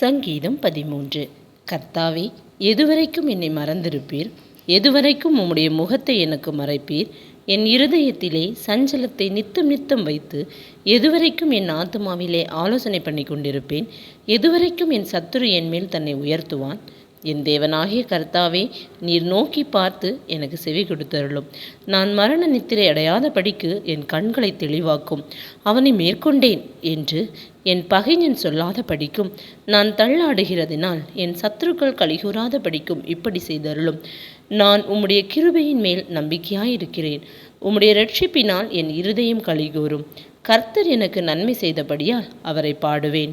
சங்கீதம் பதிமூன்று. கர்த்தாவே எதுவரைக்கும் என்னை மறந்திருப்பீர்? எதுவரைக்கும் உம்முடைய முகத்தை எனக்கு மறைப்பீர்? என் இருதயத்திலே சஞ்சலத்தை நித்தம் நித்தம் வைத்து எதுவரைக்கும் என் ஆத்துமாவிலே ஆலோசனை பண்ணி கொண்டிருப்பேன் எதுவரைக்கும் என் சத்துரு என் மேல் தன்னை உயர்த்துவான்? என் தேவனாகிய கர்த்தாவே நீர் நோக்கி பார்த்து எனக்கு செவி கொடுத்தருளும். நான் மரண நித்திரை அடையாத படிக்கு என் கண்களை தெளிவாக்கும். அவனை மேற்கொண்டேன் என்று என் பகைஞன் சொல்லாத படிக்கும் நான் தள்ளாடுகிறதினால் என் சத்துருக்கள் கலிகூறாத படிக்கும் இப்படி செய்தருளும். நான் உம்முடைய கிருபையின் மேல் நம்பிக்கையாயிருக்கிறேன். உம்முடைய ரட்சிப்பினால் என் இருதயம் கலிகூறும் கர்த்தர் எனக்கு நன்மை செய்தபடியால் அவரை பாடுவேன்.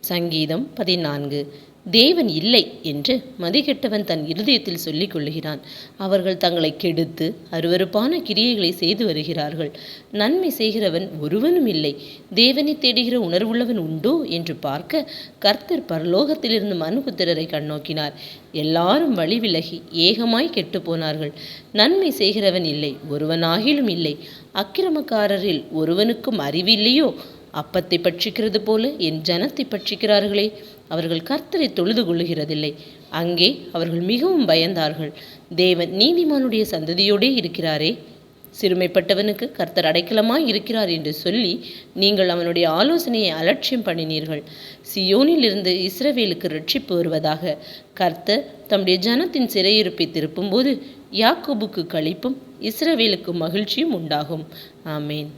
சங்கீதம் பதினான்கு. தேவன் இல்லை என்று மதிகெட்டவன் தன் இருதயத்தில் சொல்லிக் கொள்ளுகிறான். அவர்கள் தங்களை கெடுத்து அருவருப்பான கிரியைகளை செய்து வருகிறார்கள். நன்மை செய்கிறவன் ஒருவனும் இல்லை. தேவனை தேடுகிற உணர்வுள்ளவன் உண்டோ என்று பார்க்க கர்த்தர் பரலோகத்திலிருந்து மனுபுத்திரரை கண்ணோக்கினார். எல்லாரும் வழி விலகி ஏகமாய் கெட்டுப்போனார்கள் நன்மை செய்கிறவன் இல்லை ஒருவனாகிலும் இல்லை. அக்கிரமக்காரரில் ஒருவனுக்கும் அறிவில்லையோ? அப்பத்தை பட்சிக்கிறது போல என் ஜனத்தை பட்சிக்கிறார்களே. அவர்கள் கர்த்தரை தொழுது கொள்ளுகிறதில்லை. அங்கே அவர்கள் மிகவும் பயந்தார்கள். தேவன் நீதிமானுடைய சந்ததியோடே இருக்கிறாரே. சிறுமைப்பட்டவனுக்கு கர்த்தர் அடைக்கலமாய் இருக்கிறார் என்று சொல்லி நீங்கள் அவனுடைய ஆலோசனையை அலட்சியம் பண்ணினீர்கள். சியோனில் இருந்து இஸ்ரவேலுக்கு ரட்சிப்பு வருவதாக கர்த்தர் தம்முடைய ஜனத்தின் சிறையிருப்பை திருப்பும்போது யாக்கோபுக்கு கழிப்பும் இஸ்ரவேலுக்கு மகிழ்ச்சியும் உண்டாகும். ஆமேன்.